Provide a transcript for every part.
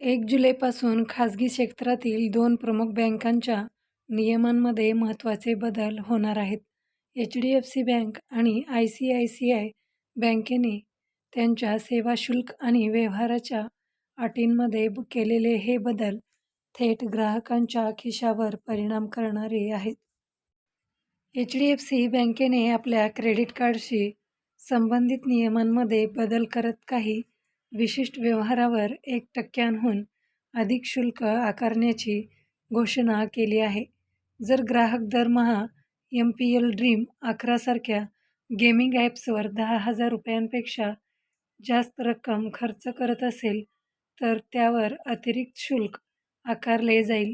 एक जुलैपासून खाजगी क्षेत्रातील दोन प्रमुख बँकांच्या नियमांमध्ये महत्त्वाचे बदल होणार आहेत. H. D. F. C. Bank आणि I. C. I. C. I. बँकेने त्यांच्या सेवा शुल्क आणि व्यवहाराच्या अटींमध्ये केलेले हे बदल थेट ग्राहकांच्या खिशावर परिणाम करणारे आहेत. एच. डी. एफ. सी. बँकेने आपल्या क्रेडिट कार्डशी संबंधित नियमांमध्ये बदल करत काही विशिष्ट व्यवहारावर एक टक्क्यांहून अधिक शुल्क आकारण्याची घोषणा केली आहे. जर ग्राहक दरमहा एम पी एल ड्रीम अकरासारख्या गेमिंग ॲप्सवर दहा हजार रुपयांपेक्षा जास्त रक्कम खर्च करत असेल, तर त्यावर अतिरिक्त शुल्क आकारले जाईल.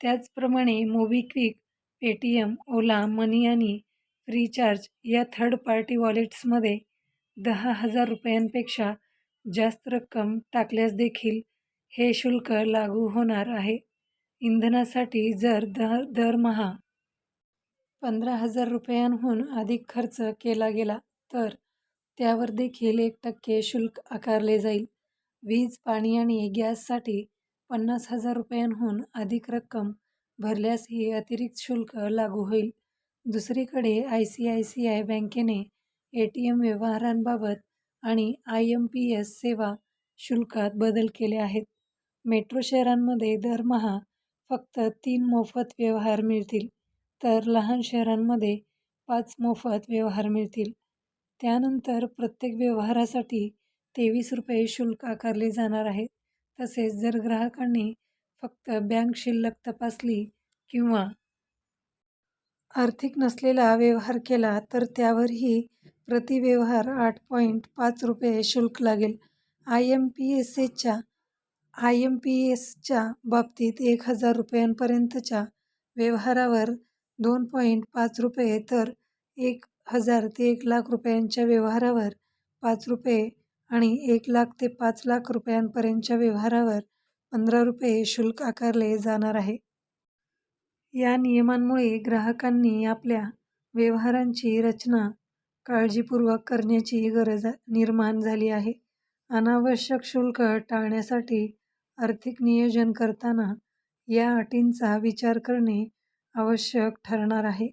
त्याचप्रमाणे मोबिक्विक, पेटीएम, ओला मनी आणि फ्रीचार्ज या थर्ड पार्टी वॉलेट्समध्ये दहा हजार रुपयांपेक्षा जास्त रक्कम टाकल्यास देखील हे शुल्क लागू होणार आहे. इंधनासाठी जर दर दरमहा पंधरा हजार रुपयांहून अधिक खर्च केला गेला तर त्यावर देखील एक टक्के शुल्क आकारले जाईल. वीज, पाणी आणि गॅससाठी पन्नास हजार रुपयांहून अधिक रक्कम भरल्यास हे अतिरिक्त शुल्क लागू होईल. दुसरीकडे I. C. I. C. I. बँकेने ए टी एम व्यवहारांबाबत आणि आय. एम. पी. एस. सेवा शुल्कात बदल केले आहेत. मेट्रो शहरांमध्ये दरमहा फक्त तीन मोफत व्यवहार मिळतील, तर लहान शहरांमध्ये पाच मोफत व्यवहार मिळतील. त्यानंतर प्रत्येक व्यवहारासाठी तेवीस रुपये शुल्क आकारले जाणार आहे. तसेच जर ग्राहकांनी फक्त बँक शिल्लक तपासली किंवा आर्थिक नसलेला व्यवहार केला तर त्यावरही प्रति व्यवहार आठ पॉईंट पाच रुपये शुल्क लागेल. आय. एम. पी. एस एच्या आय. एम. पी. एसच्या बाबतीत एक हजार रुपयांपर्यंतच्या व्यवहारावर दोन पॉईंट पाच रुपये तर एक हजार ते एक लाख रुपयांच्या व्यवहारावर पाच रुपये आणि एक लाख ते पाच लाख रुपयांपर्यंतच्या व्यवहारावर पंधरा रुपये शुल्क आकारले जाणार आहे. या नियमांमुळे ग्राहकांनी आपल्या व्यवहारांची रचना काळजीपूर्वक करण्याची गरज निर्माण झाली आहे. अनावश्यक शुल्क टाळण्यासाठी आर्थिक नियोजन करताना या अटींचा विचार करणे आवश्यक ठरणार आहे.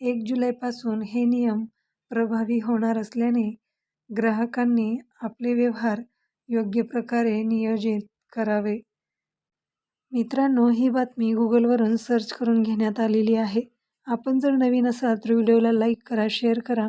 एक जुलैपासून हे नियम प्रभावी होणार असल्याने ग्राहकांनी आपले व्यवहार योग्य प्रकारे नियोजित करावे. मित्रांनो, ही बातमी गुगलवरून सर्च करून घेण्यात आलेली आहे. आपण जर नवीन असाल तर व्हिडिओला लाईक करा, शेअर करा